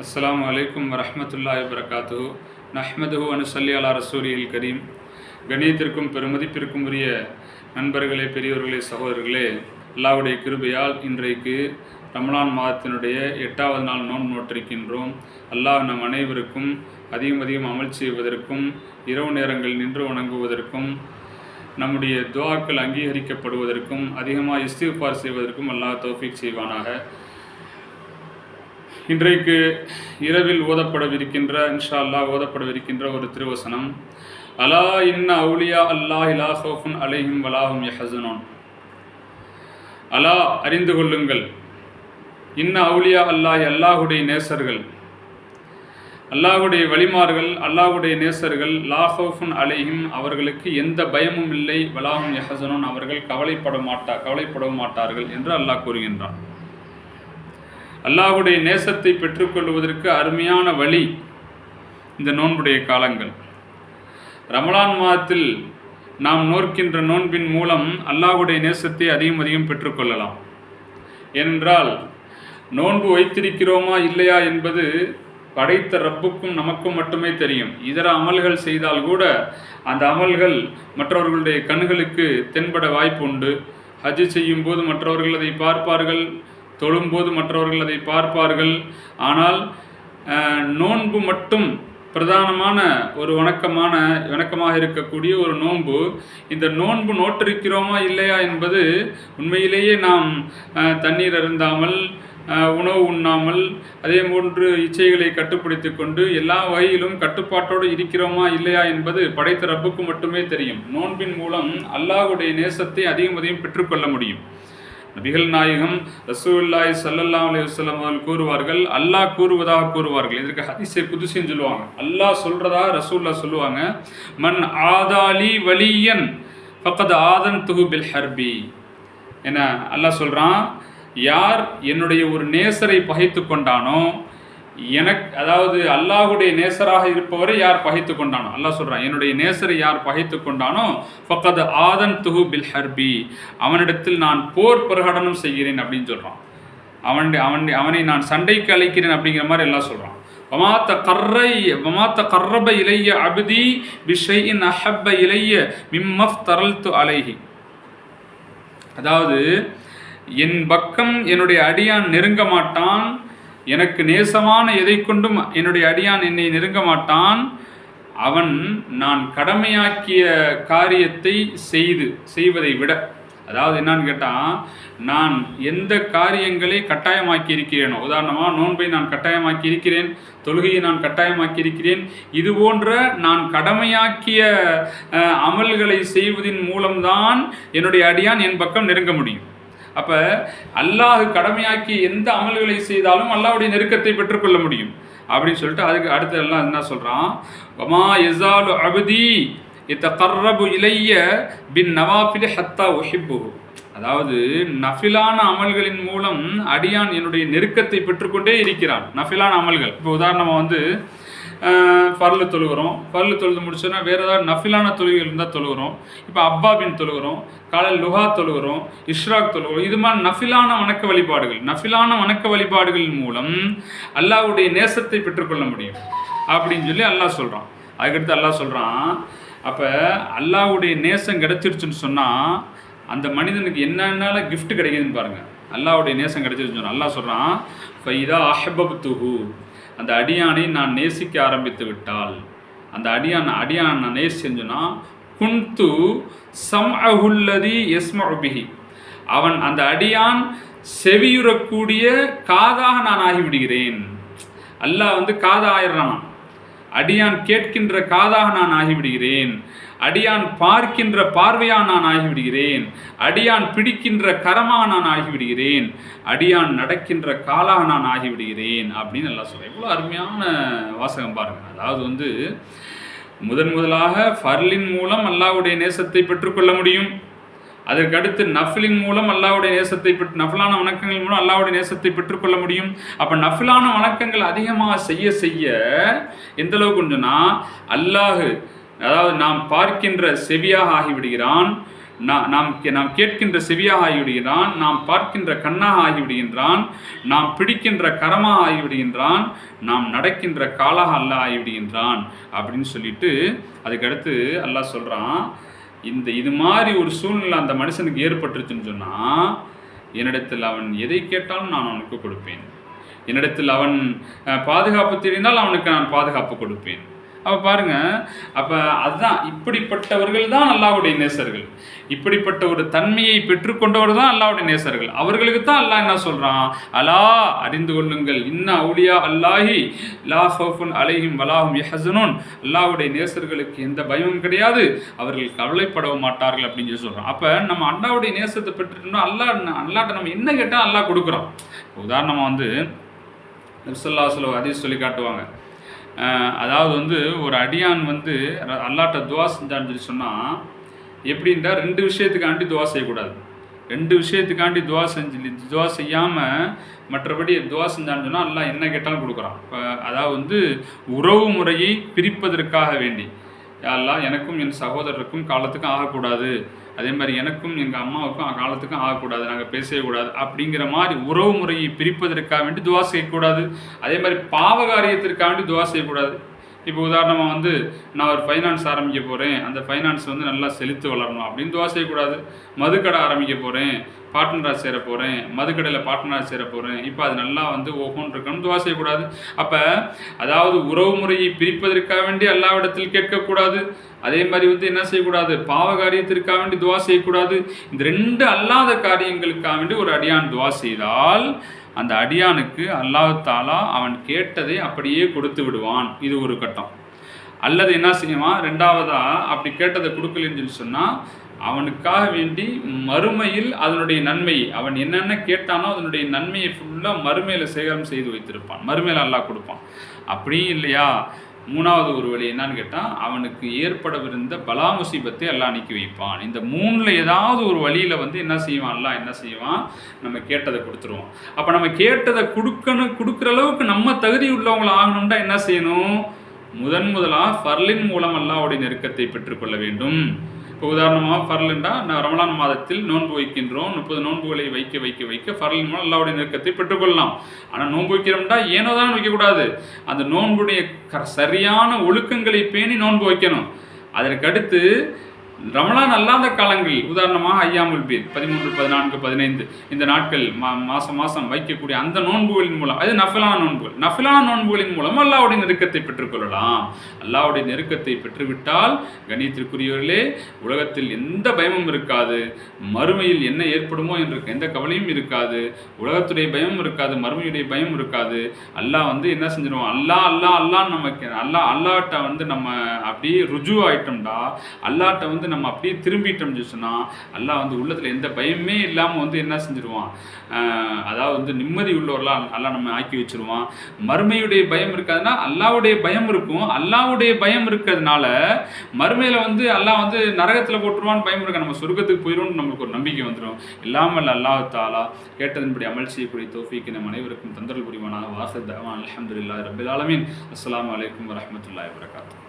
அஸ்லாம் அலைக்கும் வரஹ்மத்துல்லாஹி வரகாத்து நஹ்மதுஹு அனுசல்லி அலா ரசூலில் கரீம். கணியத்திற்கும் பெருமதிப்பிற்கும் உரிய நண்பர்களே பெரியவர்களே சகோதரர்களே அல்லாவுடைய கிருபையால் இன்றைக்கு ரமலான் மாதத்தினுடைய எட்டாவது நாள் நோன் நோற்றிருக்கின்றோம். அல்லாஹ் நம் அனைவருக்கும் அதிகம் அதிகம் அமல் செய்வதற்கும் இரவு நேரங்கள் நின்று வணங்குவதற்கும் நம்முடைய துவாக்கள் அங்கீகரிக்கப்படுவதற்கும் அதிகமாக இஸ்திஃபார் செய்வதற்கும் அல்லாஹ் தோஃபிக் செய்வானாக. இன்றைக்கு இரவில் ஓதப்படவிருக்கின்ற இன்ஷா அல்லாஹ் ஓதப்படவிருக்கின்ற ஒரு திருவசனம். அலா இன்ன அவுலியா அல்லாஹ் இலா ஹவுஃபுன் அலைஹிம் வலாஹும் யஹசனோன் அலா அறிந்து கொள்ளுங்கள். இன்ன அவுலியா அல்லாஹ் அல்லாஹுடைய நேசர்கள். அல்லாஹுடைய வழிமார்கள் அல்லாஹுடைய நேசர்கள் லாஹோஃபுன் அலையும் அவர்களுக்கு எந்த பயமும் இல்லை. வலாஹும் யஹசனோன் அவர்கள் கவலைப்பட மாட்டா கவலைப்பட மாட்டார்கள் என்று அல்லாஹ் கூறுகின்றான். அல்லாஹுடைய நேசத்தை பெற்றுக்கொள்வதற்கு அருமையான வழி இந்த நோன்புடைய காலங்கள். ரமலான் மாதத்தில் நாம் நோர்க்கின்ற நோன்பின் மூலம் அல்லாஹுடைய நேசத்தை அதிகம் அதிகம் பெற்றுக்கொள்ளலாம். ஏனென்றால் நோன்பு வைத்திருக்கிறோமா இல்லையா என்பது படைத்த ரப்புக்கும் நமக்கும் மட்டுமே தெரியும். இதர அமல்கள் செய்தால் கூட அந்த அமல்கள் மற்றவர்களுடைய கண்களுக்கு தென்பட வாய்ப்பு உண்டு ஹஜ் செய்யும் போது மற்றவர்கள் அதை பார்ப்பார்கள். தொழும்போது மற்றவர்கள் அதை பார்ப்பார்கள். ஆனால் நோன்பு மட்டும் பிரதானமான ஒரு வணக்கமான வணக்கமாக இருக்கக்கூடிய ஒரு நோன்பு. இந்த நோன்பு நோற்றிருக்கிறோமா இல்லையா என்பது உண்மையிலேயே நாம் தண்ணீர் அருந்தாமல் உணவு உண்ணாமல் அதே போன்று இச்சைகளை கட்டுப்படுத்தி கொண்டு எல்லா வகையிலும் கட்டுப்பாட்டோடு இருக்கிறோமா இல்லையா என்பது படைத்த ரப்புக்கு மட்டுமே தெரியும். நோன்பின் மூலம் அல்லாஹுடைய நேசத்தை அதிகம் அதிகம் பெற்றுக்கொள்ள முடியும். நபிகள் நாயகம் ரசூல்லாய் சல்லல்லா அலி வஸல்லம் அவர்கள் கூறுவார்கள் அல்லாஹ் கூறுவதாக கூறுவார்கள். இதற்கு ஹதிசை குதுசின்னு சொல்லுவாங்க. அல்லாஹ் சொல்றதா ரசூல்லா சொல்லுவாங்க. மண் ஆதாலி வலியன் பக்கத்து ஆதன் துகு பில் ஹர்பி. என்ன? அல்லாஹ் சொல்கிறான் யார் என்னுடைய ஒரு நேசரை பகைத்து கொண்டானோ எனக்கு அதாவது அல்லாஹுடைய நேசராக இருப்பவரை யார் பகைத்து கொண்டானோ அல்லாஹ் சொல்கிறான் என்னுடைய நேசரை யார் பகைத்து கொண்டானோ ஃபக்கத் ஆதன் துஹு பில் ஹர்பி அவனிடத்தில் நான் போர் பிரகடனம் செய்கிறேன் அப்படின்னு சொல்கிறான் அவன் அவன் அவனை நான் சண்டைக்கு அழைக்கிறேன் அப்படிங்கிற மாதிரி எல்லாம் சொல்கிறான் வமாத்த கர்ரை வமாத்த கர்ரப இலைய அபிதி பிஷையின் அஹப்ப இலைய மிம்மஃப் தரல்து அலைஹி. அதாவது என் பக்கம் என்னுடைய அடியான் நெருங்க மாட்டான் எனக்கு நேசமான எதை கொண்டும் என்னுடைய அடியான் என்னை நெருங்க மாட்டான். அவன் நான் கடமையாக்கிய காரியத்தை செய்து செய்வதை விட. அதாவது என்னன்னு கேட்டால் நான் எந்த காரியங்களை கட்டாயமாக்கி இருக்கிறேனோ உதாரணமாக நோன்பை நான் கட்டாயமாக்கி இருக்கிறேன் தொழுகையை நான் கட்டாயமாக்கி இருக்கிறேன் இது போன்ற நான் கடமையாக்கிய அமல்களை செய்வதின் மூலம்தான் என்னுடைய அடியான் என் பக்கம் நெருங்க முடியும். அப்போ அல்லாஹ் கடமையாக்கி எந்த அமல்களை செய்தாலும் அல்லாஹ்வுடைய நெருக்கத்தை பெற்றுக்கொள்ள முடியும். அப்படின்னு சொல்லிட்டு அதுக்கு அடுத்து எல்லாம் என்ன சொல்கிறான் வமா எசாலு அபதி இத்தகர்ரபு இலைய பின் நவாஃபிலி ஹத்தா ஒஹிப்பு அதாவது நஃபிலான அமல்களின் மூலம் அடியான் என்னுடைய நெருக்கத்தை பெற்றுக்கொண்டே இருக்கிறான். நஃபிலான அமல்கள். இப்போ உதாரணமாக வந்து ஃபர்லு தொழுகிறோம். ஃபர்லு தொழுது முடிச்சோன்னா வேறு ஏதாவது நஃபிலான தொழுகைகள் இருந்தால் தொழுகிறோம். இப்போ அப்பாபின் தொழுகிறோம். காலையில் லுஹா தொழுகிறோம். இஷ்ராக் தொழுகிறோம். இது மாதிரி நஃபிலான வணக்க வழிபாடுகள். நஃபிலான வணக்க வழிபாடுகளின் மூலம் அல்லாவுடைய நேசத்தை பெற்றுக்கொள்ள முடியும். அப்படின்னு சொல்லி அல்லாஹ் சொல்கிறான் அதுக்கடுத்து அல்லாஹ் சொல்கிறான் அப்போ அல்லாவுடைய நேசம் கிடைச்சிருச்சுன்னு சொன்னால் அந்த மனிதனுக்கு என்னென்னால கிஃப்ட் கிடைக்குதுன்னு பாருங்கள் அல்லாவுடைய நேசம் கிடைச்சதுன்னு சொன்னா அல்லாஹ் சொல்கிறான் ஃபைதா அஹபப்துஹு. அந்த அடியானை நான் நேசிக்க ஆரம்பித்து விட்டால். அந்த அடியான் அடியான் நான் நேசிச்சேன்னா குன்து சம் அஹுல்லதி எஸ்மபிஹி அவன் அந்த அடியான் செவியுறக்கூடிய காதாக நான் ஆகிவிடுகிறேன். அல்லாஹ் வந்து காதா ஆயிடுறான் அடியான் கேட்கின்ற காதாக நான் ஆகிவிடுகிறேன். அடியான் பார்க்கின்ற பார்வையாக நான் ஆகிவிடுகிறேன். அடியான் பிடிக்கின்ற கரமாக நான் ஆகிவிடுகிறேன். அடியான் நடக்கின்ற காலாக நான் ஆகிவிடுகிறேன் அப்படின்னு எல்லாம் சொல்கிறேன் இவ்வளோ அருமையான வாசகம் பாருங்க. அதாவது வந்து முதன் முதலாக ஃபர்லின் மூலம் அல்லாவுடைய நேசத்தை பெற்றுக்கொள்ள முடியும். அதற்கடுத்து நஃபிலின் மூலம் அல்லாஹ்வுடைய நேசத்தை பெற்று நஃபிலான வணக்கங்கள் மூலம் அல்லாவுடைய நேசத்தை பெற்றுக்கொள்ள முடியும். அப்போ நஃபிலான வணக்கங்கள் அதிகமாக செய்ய செய்ய எந்த அளவுக்கு உண்டுனா அல்லாஹ் அதாவது நாம் பார்க்கின்ற செவியாக ஆகிவிடுகிறான் நா- நாம் கே- நாம் கேட்கின்ற செவியாக ஆகிவிடுகிறான் நாம் பார்க்கின்ற கண்ணாக ஆகிவிடுகின்றான் நாம் பிடிக்கின்ற கரமாக ஆகிவிடுகின்றான் நாம் நடக்கின்ற காலாக அல்ல ஆகிவிடுகின்றான் அப்படின்னு சொல்லிட்டு அதுக்கடுத்து அல்லாஹ் சொல்கிறான் இந்த இது மாதிரி ஒரு சூழ்நிலை அந்த மனுஷனுக்கு ஏற்பட்டுருச்சுன்னு சொன்னால் என்னிடத்தில் அவன் எதை கேட்டாலும் நான் அவனுக்கு கொடுப்பேன். என்னிடத்தில் அவன் பாதுகாப்பு தெரிந்தால் அவனுக்கு நான் பாதுகாப்பு கொடுப்பேன். அப்போ பாருங்க அப்போ அதுதான் இப்படிப்பட்டவர்கள் தான் அல்லாஹ்வுடைய நேசர்கள். இப்படிப்பட்ட ஒரு தன்மையை பெற்றுக்கொண்டவர் தான் அல்லாவுடைய நேசர்கள். அவர்களுக்கு தான் அல்லாஹ் என்ன சொல்றான்? அலா அறிந்து கொள்ளுங்கள். இன்ன அவுலியா அல்லாஹி லா ஹோஃபுன் அலைஹிம் வலாஹும் யஹசனூன் அல்லாஹ்வுடைய நேசர்களுக்கு எந்த பயமும் கிடையாது. அவர்கள் கவலைப்படவும் மாட்டார்கள் அப்படின்னு சொல்லி சொல்றான். அப்போ நம்ம அல்லாவுடைய நேசத்தை பெற்றுட்டோம்னா அல்லாஹ் அல்லாட்ட நம்ம என்ன கேட்டால் அல்லாஹ் கொடுக்குறோம் உதாரணமாக வந்து நபிசல்லா சொல்ல அதீஸ் சொல்லி காட்டுவாங்க. அதாவது வந்து ஒரு அடியான் வந்து அல்லாட்ட துவா செஞ்சான்னு சொல்லி சொன்னால் எப்படின்னா ரெண்டு விஷயத்துக்காண்டி துவா செய்யக்கூடாது. ரெண்டு விஷயத்துக்காண்டி துவா செஞ்சு துவா செய்யாமல் மற்றபடி துவா செஞ்சான்னு சொன்னால் எல்லாம் என்ன கேட்டாலும் கொடுக்குறான். இப்போ அதாவது வந்து உறவு முறையை பிரிப்பதற்காக வேண்டி. எல்லாம் எனக்கும் என் சகோதரருக்கும் காலத்துக்கும் ஆகக்கூடாது. அதே மாதிரி எனக்கும் எங்கள் அம்மாவுக்கும் காலத்துக்கும் ஆகக்கூடாது நாங்கள் பேசவே கூடாது அப்படிங்கிற மாதிரி உறவு முறையை பிரிப்பதற்காக வேண்டி துவா செய்யக்கூடாது. அதே மாதிரி பாவ காரியத்திற்காக வேண்டி துவா செய்யக்கூடாது. இப்போ உதாரணமாக வந்து நான் ஒரு ஃபைனான்ஸ் ஆரம்பிக்க போகிறேன் அந்த ஃபைனான்ஸ் வந்து நல்லா செழித்து வளரணும் அப்படின்னு துவா செய்யக்கூடாது. மதுக்கடை ஆரம்பிக்க போகிறேன் பார்ட்னராக சேர போகிறேன் மதுக்கடையில் பார்ட்னராக சேர போகிறேன் இப்போ அது நல்லா வந்து ஓஹோன்னு இருக்கணும் துவா செய்யக்கூடாது அப்போ அதாவது உறவு முறையை பிரிப்பதற்காக வேண்டி எல்லாவிடத்தில் கேட்கக்கூடாது. அதே மாதிரி வந்து என்ன செய்யக்கூடாது? பாவ காரியத்திற்காக வேண்டி துவா செய்யக்கூடாது. இந்த ரெண்டு அல்லாத காரியங்களுக்காக வேண்டி ஒரு அடியான் துவா செய்தால் அந்த அடியானுக்கு அல்லாஹ் தாலா அவன் கேட்டதை அப்படியே கொடுத்து விடுவான். இது ஒரு கட்டம். அல்லது என்ன செய்வான்? ரெண்டாவதா அப்படி கேட்டதை கொடுக்கலன்னு சொல்லி சொன்னால் அவனுக்காக வேண்டி மறுமையில் அதனுடைய நன்மை அவன் என்னென்ன கேட்டானோ அதனுடைய நன்மையை ஃபுல்லாக மறுமையில் சேகரம் செய்து வைத்திருப்பான். மறுமையில் அல்லாஹ் கொடுப்பான். அப்படியும் இல்லையா? மூணாவது ஒரு வழி என்னன்னு கேட்டால் அவனுக்கு ஏற்படவிருந்த பலா முசீபத்தை எல்லாம் அனுக்கி வைப்பான். இந்த மூணில் ஏதாவது ஒரு வழியில் வந்து என்ன செய்வான்? அல்லாஹ் என்ன செய்வான்? நம்ம கேட்டதை கொடுத்துருவோம் அப்போ நம்ம கேட்டதை கொடுக்கணும் கொடுக்குற அளவுக்கு நம்ம தகுதி உள்ளவங்களை ஆகணும்னா என்ன செய்யணும்? முதன் முதலாக ஃபர்லின் மூலம் அல்லாவுடைய நெருக்கத்தை பெற்றுக்கொள்ள வேண்டும். இப்போ உதாரணமாக ஃபர்லுண்டா நான் ரமலான் மாதத்தில் நோன்பு வைக்கின்றோம். முப்பது நோன்புகளை வைக்க வைக்க வைக்க ஃபர்லின் மூலம் அல்லாவுடைய நெருக்கத்தை பெற்றுக்கொள்ளலாம். ஆனால் நோன்பு வைக்கிறோம்டா ஏனோ தான் வைக்கக்கூடாது. அந்த நோன்புடைய க சரியான ஒழுக்கங்களை பேணி நோன்பு வைக்கணும். அதற்கடுத்து ரமலான் அல்லாத காலங்களில் உதாரணமாக ஐயாமுல் பீர் பதிமூன்று பதினான்கு பதினைந்து இந்த நாட்கள் மா மாதம் மாதம் வைக்கக்கூடிய அந்த நோன்புகளின் மூலம் அது நஃபிலான நோன்புகள். நஃபிலான நோன்புகளின் மூலம் அல்லாவுடைய நெருக்கத்தை பெற்றுக்கொள்ளலாம் அல்லாவுடைய நெருக்கத்தை பெற்றுவிட்டால் கணியத்திற்குரியவர்களே உலகத்தில் எந்த பயமும் இருக்காது. மறுமையில் என்ன ஏற்படுமோ என்ற எந்த கவலையும் இருக்காது. உலகத்துடைய பயமும் இருக்காது மறுமையுடைய பயம் இருக்காது. அல்லாஹ் வந்து என்ன செஞ்சிருவோம் அல்லா அல்லாஹ் அல்லாஹ் நமக்கு அல்லாஹ் அல்லாட்ட வந்து நம்ம அப்படியே ருஜு ஆயிட்டோம்டா அல்லாட்ட வந்து நம்ம அப்படியே திரும்பிட்டோம்னு சொன்னால் அல்லாஹ் வந்து உள்ளத்தில் எந்த பயமே இல்லாமல் வந்து என்ன செஞ்சுருவான்? அதாவது வந்து நிம்மதி உள்ளவர்களாக அல்லாஹ் நம்ம ஆக்கி வச்சிருவான். மறுமையுடைய பயம் இருக்காதுன்னா அல்லாவுடைய பயம் இருக்கும். அல்லாவுடைய பயம் இருக்கிறதுனால மறுமையில் வந்து அல்லாஹ் வந்து நரகத்தில் போட்டுருவான்னு பயம் இருக்க? நம்ம சொர்க்கத்துக்கு போயிடும்னு நம்மளுக்கு ஒரு நம்பிக்கை வந்துடும் இல்லாமல் அல்லாஹ் தாலா கேட்டதன்படி அமல் செய்யக்கூடிய தோஃபிக்கு நம் அனைவருக்கும் தந்தரல் புரிவானா வாசல் தவான் அலமதுல்லா ரபில் ஆலமின். அஸ்லாம் வலைக்கம் வரஹ்மத்துல்லாஹி வபரகாத்துஹு.